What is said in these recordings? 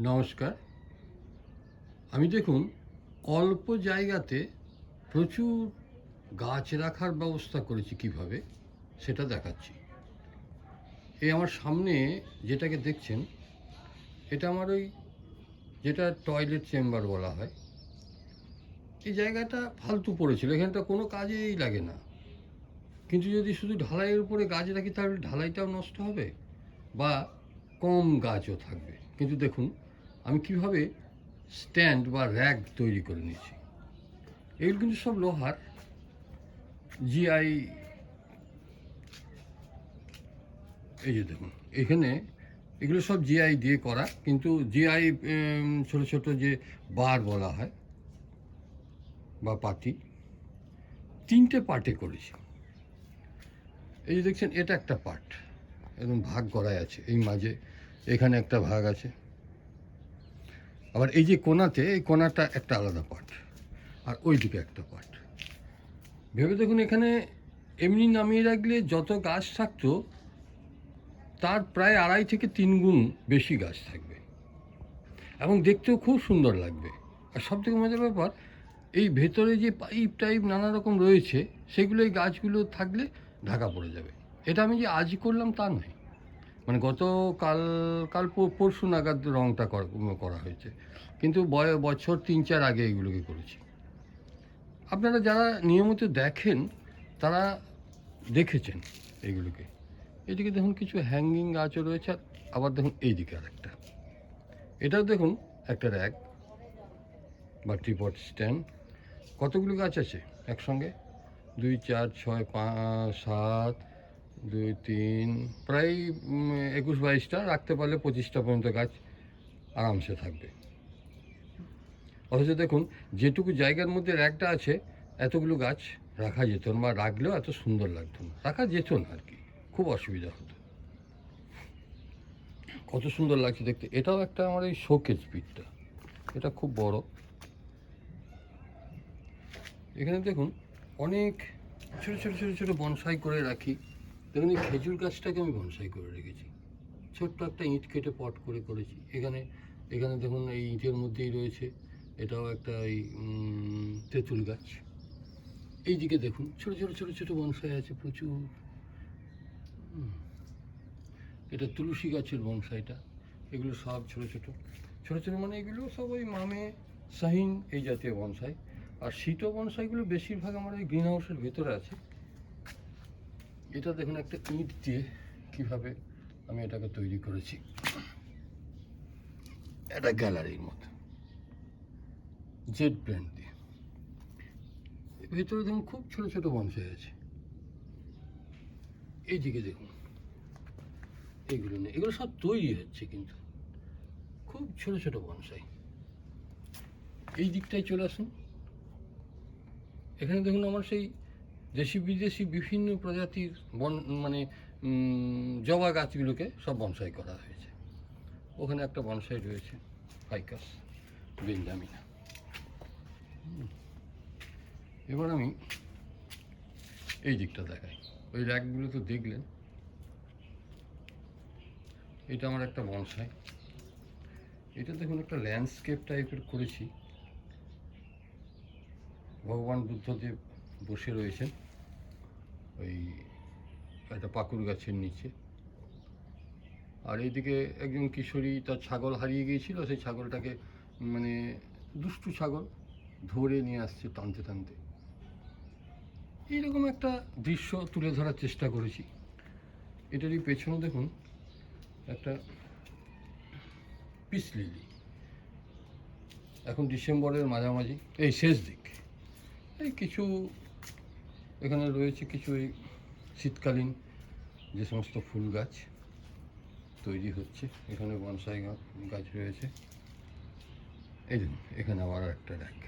নমস্কার। আমি দেখুন, অল্প জায়গাতে প্রচুর গাছ রাখার ব্যবস্থা করেছি কীভাবে, সেটা দেখাচ্ছি। এই আমার সামনে যেটাকে দেখছেন, এটা আমার ওই যেটা টয়লেট চেম্বার বলা হয়। এই জায়গাটা ফালতু পড়েছিল, এখানটা কোনো কাজেই লাগে না। কিন্তু যদি শুধু ঢালাইয়ের উপরে গাছ রাখি, তাহলে ঢালাইটাও নষ্ট হবে? বা কম গাছও থাকবে? কিন্তু দেখুন আমি কীভাবে স্ট্যান্ড বা র্যাক তৈরি করে নিয়েছি? এগুলো কিন্তু সব লোহার। জিআই এই যে দেখুন, এখানে এগুলো সব জিআই দিয়ে করা, কিন্তু জিআই ছোট ছোট যে বার বলা হয় বা পাতি তিনটে পার্টে করেছি। এই যে দেখছেন, এটা একটা পার্ট। একদম ভাগ করাই আছে। এই মাঝে এখানে একটা ভাগ আছে। আবার এই যে কোনাতে, এই কোনাটা একটা আলাদা পার্ট আর ওই দিকে একটা পার্ট ভেবে দেখুন এখানে এমনি নামিয়ে রাখলে যত গাছ থাকতো, তার প্রায় আড়াই থেকে তিন গুণ বেশি গাছ থাকবে। এবং দেখতেও খুব সুন্দর লাগবে। আর সব থেকে মজার ব্যাপার, এই ভেতরে যে পাইপ টাইপ নানা রকম রয়েছে, সেগুলো এই গাছগুলো থাকলে ঢাকা পড়ে যাবে। এটা আমি যে আজ করলাম তা নয়। মানে গত কাল কাল পরশু নাগাদ রংটা করা হয়েছে। কিন্তু বছর তিন, চার আগে এগুলোকে করেছি। আপনারা যারা নিয়মিত দেখেন, তারা দেখেছেন এগুলোকে। এদিকে দেখুন কিছু হ্যাঙ্গিং গাছও রয়েছে আবার দেখুন এইদিকে আর একটা এটাও দেখুন, একটা র্যাক বা ট্রিপট স্ট্যান্ড কতগুলো গাছ আছে একসঙ্গে? দুই, চার, ছয়, পাঁচ, সাত দুই, তিন, প্রায় একুশ, বাইশটা, রাখতে পারলে পঁচিশটা পর্যন্ত গাছ আরামসে থাকবে। অথচ দেখুন, যেটুকু জায়গার মধ্যে র্যাকটা আছে, এতগুলো গাছ রাখা যেত না বা রাখলেও এত সুন্দর লাগতো না। রাখা যেত না আর কি, খুব অসুবিধা হতো। কত সুন্দর লাগছে দেখতে। এটাও একটা আমার এই শোকেজ পিঠটা। এটা খুব বড়। এখানে দেখুন, অনেক ছোট ছোট ছোট ছোট বনসাই করে রাখি। দেখুন, এই খেজুর গাছটাকে আমি বনসাই করে রেখেছি। ছোট্ট একটা ইঁট কেটে পট করে করেছি। এখানে এখানে দেখুন, এই ইঁটের মধ্যেই রয়েছে, এটাও একটা এই তেঁতুল গাছ। এইদিকে দেখুন, ছোট ছোট ছোট ছোট বনসাই আছে প্রচুর। এটা তুলসী গাছের বনসাইটা। এগুলো সব ছোট ছোট। ছোট ছোট মানে এগুলো সব ওই মামে শাহিন এই জাতীয় বনসাই। আর শীত বনসাইগুলো বেশিরভাগ আমার ওই গ্রিন হাউসের ভেতরে আছে। এটা দেখুন একটা ইট দিয়ে কীভাবে আমি এটাকে তৈরি করেছি। এটা গ্যালারির মতো। জেড ব্র্যান্ড দিয়ে। ভেতরে দেখুন খুব ছোট ছোট বনসাই আছে। এইদিকে দেখুন। এগুলো নেই এগুলো সব তৈরি হচ্ছে কিন্তু। খুব ছোট ছোট বনসাই। এই দিকটায় চলে আসুন। এখানে দেখুন আমার সেই দেশি বিদেশি বিভিন্ন প্রজাতির বন মানে জবা গাছগুলোকে সব বনসাই করা হয়েছে। ওখানে একটা বনসাই রয়েছে, ফাইকাস, বেঞ্জামিনা। এবার আমি এই দিকটা দেখাই। ওই র্যাকগুলো তো দেখলেন। এটা আমার একটা বনসাই। এটা দেখুন, একটা ল্যান্ডস্কেপ টাইপের করেছি। ভগবান বুদ্ধদেব বসে রয়েছেন। ওই একটা পাকুর গাছের নিচে। আর এইদিকে একজন কিশোরী তার ছাগল হারিয়ে গিয়েছিল, সেই ছাগলটাকে মানে দুষ্টু ছাগল ধরে নিয়ে আসছে টানতে টানতে। এইরকম একটা দৃশ্য তুলে ধরার চেষ্টা করেছি। এটারই পেছনে দেখুন একটা পিস লিলি। এখন ডিসেম্বরের মাঝামাঝি, এই শেষ দিক। এই কিছু এখানে রয়েছে কিছু এই শীতকালীন যে সমস্ত ফুল গাছ তৈরি হচ্ছে। এখানে বনসাই গাছ রয়েছে। এই এখানে আবার একটা র্যাক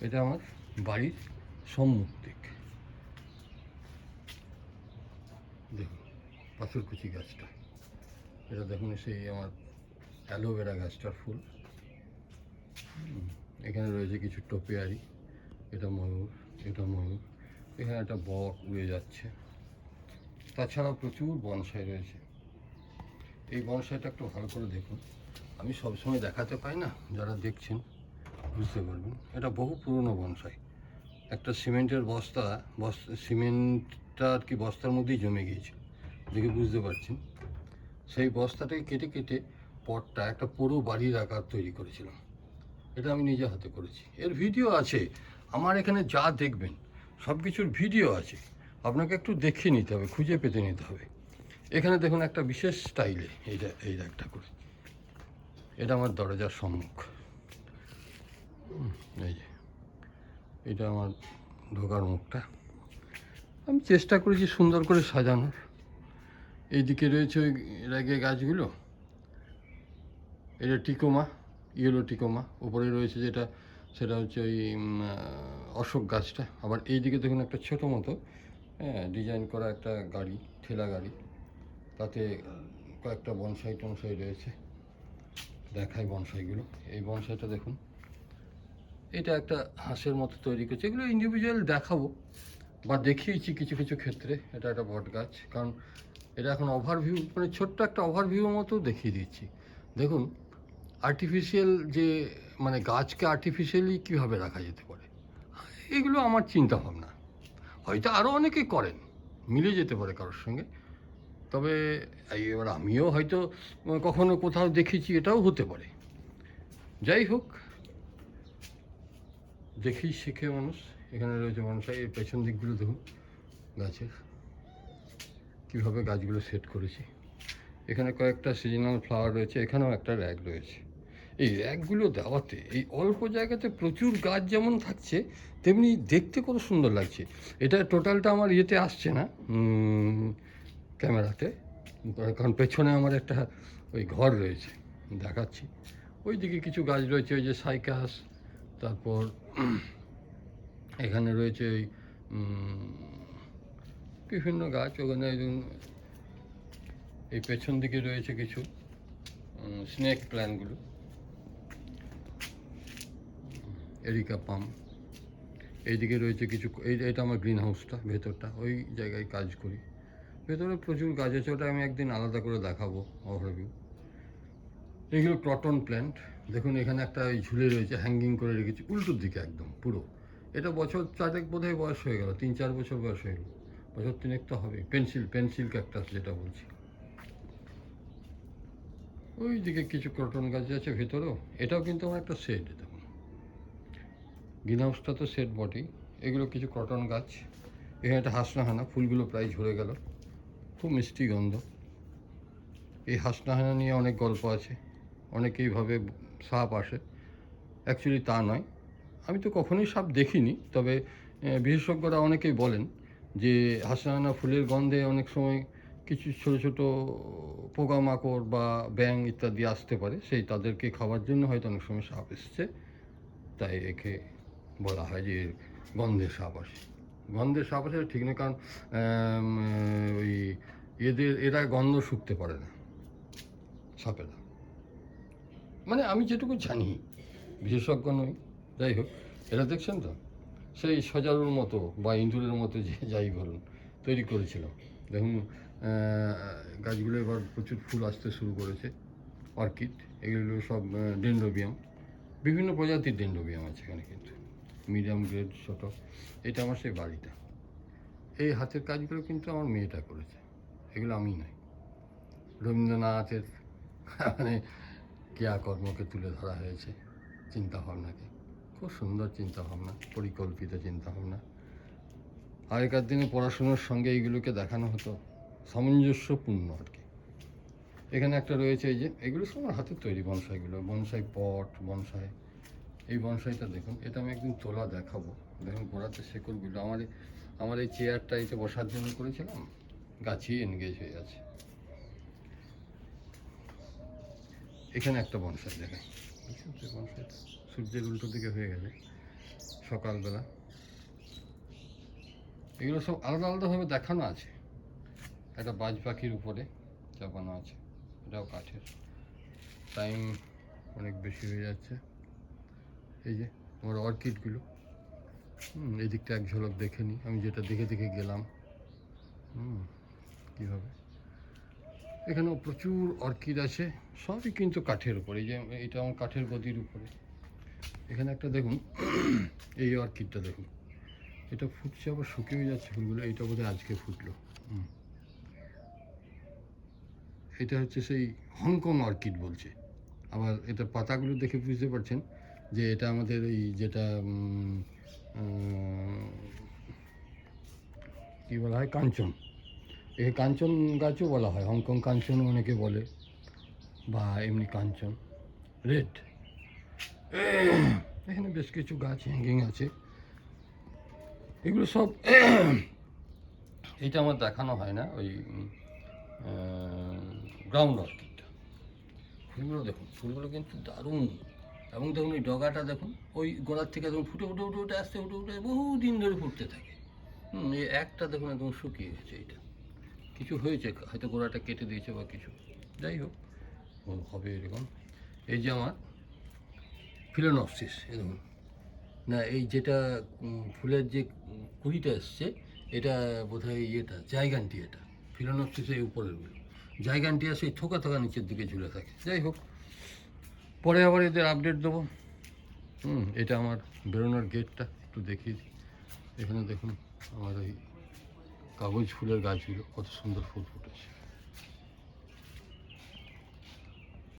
এটা আমার বাড়ির সম্মুখ দিক। দেখুন, পাথরকুচি গাছটা। এটা দেখুন, সেই আমার অ্যালোভেরা গাছটার ফুল। এখানে রয়েছে কিছু টোপিয়ারি। এটা ময়ূর। এটা ময়ূর এখানে একটা বক উড়ে যাচ্ছে। তাছাড়াও প্রচুর বনসাই রয়েছে। এই বনসাইটা একটু ভালো করে দেখুন। আমি সবসময় দেখাতে পাই না, যারা দেখছেন বুঝতে পারবেন। এটা বহু পুরনো বনসাই। একটা সিমেন্টের বস্তা বস্তা সিমেন্টটা আর কি বস্তার মধ্যেই জমে গিয়েছিল। দেখে বুঝতে পারছেন? সেই বস্তাটাকে কেটে কেটে পটটা একটা পুরো বাড়ির আকার তৈরি করেছিলাম। এটা আমি নিজে হাতে করেছি। এর ভিডিও আছে। আমার এখানে যা দেখবেন সব কিছুর ভিডিও আছে। আপনাকে একটু দেখে নিতে হবে, খুঁজে পেতে নিতে হবে। এখানে দেখুন একটা বিশেষ স্টাইলে এইটা, এই একটা করে। এটা আমার দরজার সম্মুখ। এই যে। এটা আমার ঢোকার মুখটা। আমি চেষ্টা করেছি সুন্দর করে সাজানোর। এইদিকে রয়েছে ওই রেগে গাছগুলো। এটা টিকোমা, ইয়েলো টিকোমা। উপরে রয়েছে যেটা সেটা হচ্ছে ওই অশোক গাছটা। আবার এইদিকে দেখুন একটা ছোটো মতো হ্যাঁ ডিজাইন করা একটা গাড়ি, ঠেলা গাড়ি। তাতে কয়েকটা বনসাই টনসাই রয়েছে। দেখাই বনসাইগুলো। এই বনসাইটা দেখুন। এটা একটা হাঁসের মতো তৈরি করছে। এগুলো ইন্ডিভিজুয়াল দেখাবো বা দেখিয়েছি কিছু কিছু ক্ষেত্রে। এটা একটা বট গাছ। কারণ এটা এখন ওভারভিউ মানে ছোট্ট একটা ওভারভিউ মতো দেখিয়ে দিচ্ছি দেখুন আর্টিফিশিয়াল যে মানে গাছকে আর্টিফিশিয়ালি কীভাবে রাখা যেতে পারে? এগুলো আমার চিন্তা ভাবনা হয়তো আরও অনেকে করেন, মিলে যেতে পারে কারোর সঙ্গে। তবে এবার আমিও হয়তো কখনো কোথাও দেখেছি এটাও হতে পারে। যাই হোক, দেখি শেখে মানুষ। এখানে রয়েছে মানুষের এই পেছন দিকগুলো দেখুন, গাছের। কীভাবে গাছগুলো সেট করেছি। এখানে কয়েকটা সিজনাল ফ্লাওয়ার রয়েছে, এখানেও একটা র্যাক রয়েছে। এই র্যাকগুলো দেওয়াতে, এই অল্প জায়গাতে প্রচুর গাছ যেমন থাকছে, তেমনি দেখতে কত সুন্দর লাগছে। এটা টোটালটা আমার ইয়েতে আসছে না ক্যামেরাতে, কারণ পেছনে আমার একটা ওই ঘর রয়েছে, দেখাচ্ছি। ওই দিকে কিছু গাছ রয়েছে, ওই যে সাইকাস, তারপর এখানে রয়েছে ওই বিভিন্ন গাছ, ওখানে এই পেছন দিকে রয়েছে কিছু স্নেক প্ল্যানগুলো এরিকা পাম এইদিকে রয়েছে কিছু এই এটা আমার গ্রিন হাউসটা ভেতরটা। ওই জায়গায় কাজ করি। ভেতরে প্রচুর গাছ আছে, ওটা আমি একদিন আলাদা করে দেখাবো ওভারভিউ এগুলো ক্রটন প্ল্যান্ট দেখুন, এখানে একটা ওই ঝুলে রয়েছে হ্যাঙ্গিং করে রেখেছি, উল্টোর দিকে একদম, পুরো। এটা বছর চারেক বোধহয় বয়স হয়ে গেল, তিন চার বছর বয়স হয়ে গেল। বছর তিনেক তো হবে। পেন্সিল পেন্সিল ক্যাকটাস যেটা বলছি। ওই দিকে কিছু ক্রটন গাছ আছে ভেতরেও। এটাও কিন্তু আমার একটা সেট দেখুন গ্রিন হাউসটা তো সেট বটেই এগুলো কিছু কটন গাছ। এখানে একটা হাসনাহানা, ফুলগুলো প্রায় ঝরে গেল। খুব মিষ্টি গন্ধ। এই হাসনাহানা নিয়ে অনেক গল্প আছে। অনেকেই ভাবে সাপ আসে। অ্যাকচুয়ালি তা নয়। আমি তো কখনোই সাপ দেখিনি, তবে বিশেষজ্ঞরা অনেকেই বলেন যে হাসনাহানা ফুলের গন্ধে অনেক সময় কিছু ছোট ছোট পোকামাকড় বা ব্যাং ইত্যাদি আসতে পারে। সেই তাদেরকে খাওয়ার জন্য হয়তো অনেক সময় সাপ এসছে। তাই একে বলা হয় যে গন্ধের আসে গন্ধের সাপ আসে ঠিক না কারণ ওই এদের, এরা গন্ধ শুকতে পারে না সাপেরা মানে আমি যেটুকু জানি, বিশেষজ্ঞ নই, যাই হোক, এরা দেখছেন তো? সেই সজারুর মতো বা ইঁদুরের মতো যে যাই বলুন, তৈরি করেছিল দেখুন গাছগুলো এবার প্রচুর ফুল আসতে শুরু করেছে, অর্কিড, এগুলো সব ডেন্ডোবিয়াম বিভিন্ন প্রজাতির ডেন্ডোবিয়াম আছে এখানে কিন্তু। মিডিয়াম গ্রেড ছোটো, এটা আমার সেই বাড়িটা। এই হাতের কাজগুলো কিন্তু আমার মেয়েটা করেছে, এগুলো আমি নয় রবীন্দ্রনাথের মানে ক্রিয়াকর্মকে তুলে ধরা হয়েছে, চিন্তাভাবনাকে। খুব সুন্দর চিন্তাভাবনা, পরিকল্পিত চিন্তাভাবনা। আগেকার দিনে পড়াশুনোর সঙ্গে এইগুলোকে দেখানো হতো, সামঞ্জস্যপূর্ণ আর কি। এখানে একটা রয়েছে এই যে, এগুলো সব হাতের তৈরি, বনসাইগুলো। বনসাই পট, বনসাই এই বনসাইটা দেখুন এটা আমি একদিন তোলা দেখাবো। দেখুন গোড়াতে শেকড়গুলো আমার এই- আমার এই চেয়ারটা এতে বসার জন্য করেছিলাম গাছেই এনগেজ হয়ে আছে। এখানে একটা বনসাই বুঝছেন বনসাইটা। সূর্যের উল্টো দিকে হয়ে গেছে সকালবেলা। এগুলো সব আলাদা আলাদাভাবে দেখানো আছে। একটা বাজ পাখির উপরে চাপানো আছে এটাও কাঠের। টাইম অনেক বেশি হয়ে যাচ্ছে। এই যে, আমার অর্কিডগুলো হুম এই দিকটা এক ঝলক দেখে নিই আমি যেটা দেখে দেখে গেলাম। হুম কীভাবে এখানেও প্রচুর অর্কিড আছে। সবই কিন্তু কাঠের উপরে। এই যে, এটা আমার কাঠের গদির উপরে। এখানে একটা দেখুন, এই অর্কিডটা দেখুন। এটা ফুটছে, আবার শুকিয়ে যাচ্ছে ফুলগুলো। এইটা বোধহয় আজকে ফুটলো। হুম। এটা হচ্ছে সেই হংকং অর্কিড বলছে। আবার এটা পাতাগুলো দেখে বুঝতে পারছেন। যে এটা আমাদের এই যেটা কি বলা হয়, কাঞ্চন। একে কাঞ্চন গাছও বলা হয়, হংকং কাঞ্চন অনেকে বলে, বা এমনি কাঞ্চন। রেড। এখানে বেশ কিছু গাছ হ্যাঙ্গিং আছে। এগুলো সব, এটা আমার দেখানো হয় না, ওই গ্রাউন্ড অর্কিডটা ফুলগুলো দেখুন, ফুলগুলো কিন্তু দারুণ। এবং দেখুন ওই ডগাটা দেখুন, ওই গোড়ার থেকে দেখুন ফুটে ফুটে উঠে উঠে আসতে, উঠে উঠে বহু দিন ধরে ফুটতে থাকে। হুম, এই একটা দেখুন একদম শুকিয়ে গেছে এইটা। কিছু হয়েছে, হয়তো গোড়াটা কেটে দিয়েছে বা কিছু। যাই হোক হবে এরকম। এই যে আমার ফিলোনপসিস দেখুন। না, এই যেটা ফুলের যে কুড়িটা এসছে, এটা বোধহয় ইয়েটা জায়গানটি এটা। ফিলোনপসিসের জায়গানটি আছে এই থোকা থোকা নিচের দিকে ঝুলে থাকে। যাই হোক পরে আবার এদের আপডেট দেবো। হুম, এটা আমার বেরোনোর গেটটা একটু দেখিয়ে দিই। এখানে দেখুন, আমার ওই কাগজ ফুলের গাছগুলো, কত সুন্দর ফুল ফুটেছে।